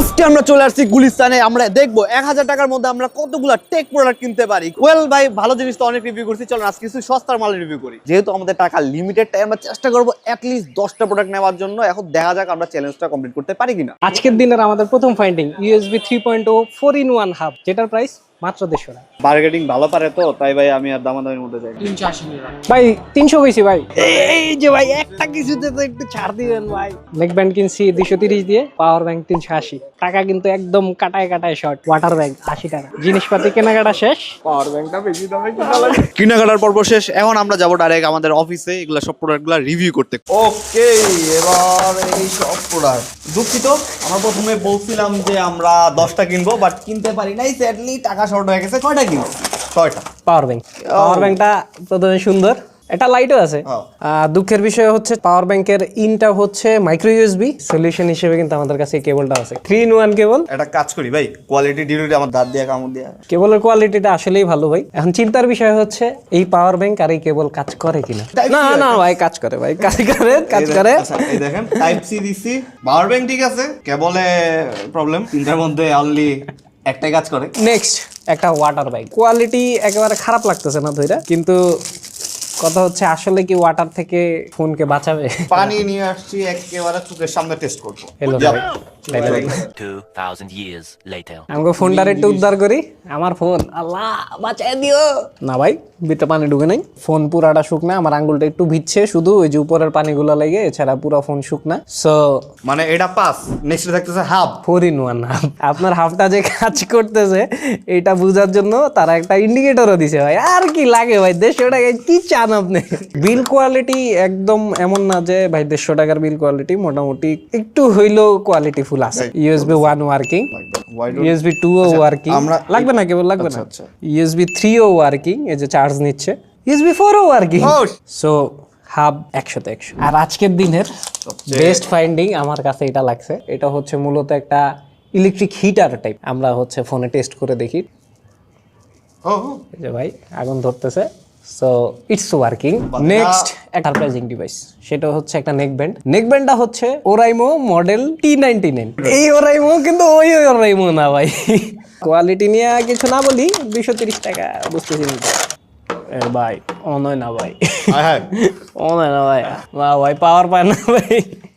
আজকে আমরা চলে আসছি গুলিস্তানে। আমরা দেখব এক হাজার টাকার মধ্যে আমরা কতগুলো টেক প্রোডাক্ট কিনতে পারি। ওয়েল ভাই, ভালো জিনিস তো অনেক রিভিউ করছি। চলো আজকে কিছু সস্তার মাল রিভিউ করি। যেহেতু আমাদের টাকা লিমিটেড তাই আমরা চেষ্টা করব অ্যাটলিস্ট দশটা প্রোডাক্ট নেওয়ার জন্য। এখন দেখা যাক আমরা চ্যালেঞ্জটা কমপ্লিট করতে পারি কিনা। আজকের দিনের আমাদের প্রথম finding USB three point o four in one hub যেটার প্রাইস মাত্র দেড়শো টাকা। মার্কেটিং ভালো পারে তো তাই ভাই আমি আর দামাদামির মধ্যে যাই। ভাই তিনশো বেশি ভাই। এই যে ভাই একটা কিছুতে তো একটু ছাড় দিবেন ভাই। নেক ব্যান্ড কিনছি দুশো তিরিশ দিয়ে পাওয়ার ব্যাংক তিনশো আশি। টাকা কিন্তু একদম কাটায় কাটায় শর্ট ওয়াটার ব্যাংক আশি টাকা। জিনিসপাতি কেনাকাটা শেষ। পাওয়ার ব্যাংকটা বেশি দামে কেনাকাটার পর্ব শেষ। এখন আমরা যাব ডাইরেক্ট আমাদের অফিসে এগুলা সব প্রোডাক্টগুলো রিভিউ করতে। ওকে এবার এই সব প্রোডাক্ট দুঃখিত? আমরা প্রথমে বলছিলাম যে আমরা দশটা কিনবো বাট কিনতে পারি নাই স্যাডলি টাকা শর্ট হয়ে গেছে। কয়টা কিনবো? ছয়টা পাওয়ার ব্যাংক পাওয়ার ব্যাংকটা প্রথমে সুন্দর। এটা লাইটও আছে। দুঃখের বিষয় হচ্ছে পাওয়ার ব্যাংকের ইনটা হচ্ছে মাইক্রো ইউএসবি সলিউশন হিসেবে কিন্তু আমাদের কাছে কেবলটা আছে। থ্রি ইন ওয়ান কেবল একটা কাজ করি ভাই কোয়ালিটি ডিউটি আমার দাঁত দিয়ে কামড় দিয়ে। কেবলের কোয়ালিটিটা আসলেই ভালো ভাই। এখন চিন্তার বিষয় হচ্ছে এই পাওয়ার ব্যাংক আর এই কেবল কাজ করে কিনা? না না ভাই কাজ করে ভাই কাজ করে কাজ করে। আচ্ছা, এই দেখেন টাইপ সি দিছি। পাওয়ার ব্যাংক ঠিক আছে কেবলে প্রবলেম তিনটার মধ্যে অনলি একটাই কাজ করে। নেক্সট একটা ওয়াটার বাইক কোয়ালিটি একেবারে খারাপ লাগতেছে না ধইরা কিন্তু কথা হচ্ছে আসলে কি ওয়াটার থেকে ফোনকে বাঁচাবে? পানি নিয়ে আসছি একেবারে চোখের সামনে টেস্ট করব। হ্যালো যাও। ভাই তাইলে ভাই। 2,000 years later. আমাকে ফোনটার একটু উদ্ধার করি। আমার ফোন। আল্লাহ বাঁচাই দিও। না ভাই ভিতরে পানি ঢুকে নাই। ফোন পুরাটা শুকনা আমার আঙ্গুলটা একটু ভিজছে শুধু ওই যে উপরের পানিগুলো লেগে এছাড়া পুরো ফোন শুকনা। সো মানে এটা পাস নেক্সট থাকতেছে hub. Four in one hub. আপনার হাফটা যে কাজ করতেছে এটা বোঝার জন্য তারা একটা ইন্ডিকেটরও দিছে ভাই। আর কি লাগে ভাই দেড়শো টাকায় কি চান আপনি? বিল কোয়ালিটি একদম এমন না যে ভাই দেড়শো টাকার বিল কোয়ালিটি মোটামুটি একটু হইলেও কোয়ালিটি ফুল আছে। USB one working USB two ও ওয়ার্কিং আমরা- লাগবে না কেবল লাগবে না? আচ্ছা, ইউএসবি থ্রি ও ওয়ার্কিং এই যে চার্জ নিচ্ছে। ইউএসবি ফোর ও ওয়ার্কিং Oh, সো হাব একশোতে একশো। আর আজকের দিনের বেস্ট ফাইন্ডিং আমার কাছে এটা লাগছে। এটা হচ্ছে মূলত একটা ইলেকট্রিক হিটার টাইপ আমরা হচ্ছে ফোনে টেস্ট করে দেখি। যে ভাই আগুন ধরতেছে। So it's working next surprising device সেটা হচ্ছে একটা নেক ব্যান্ড নেক ব্যান্ডটা হচ্ছে Oraimo model T ninety nine এই ওরাইমো কিন্তু ওই ওরাইমো না ভাই। কোয়ালিটি নিয়ে কিছু না বলি দুইশো তিরিশ টাকা বুঝতেছি ভাই অনয় না ভাই। হায়। অনয় না ভাই। না ভাই পাওয়ার পায় না ভাই।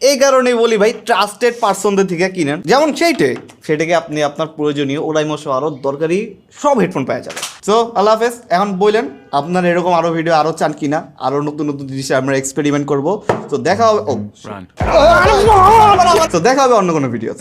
এই কারণেই বলি ভাই ট্রাস্টেড পার্সনদের থেকে কিনেন। যেমন সেইটাই সেটাকে আপনি আপনার প্রয়োজনীয় ওরাইমো সহ আরও দরকারি সব হেডফোন পাওয়া যাবে। সো আল্লাহ হাফেজ এখন বললেন আপনার এরকম আরও ভিডিও আরও চান কিনা? আরও নতুন নতুন জিনিস আমরা এক্সপেরিমেন্ট করব। তো দেখা হবে ও তো দেখা হবে অন্য কোনো ভিডিওতে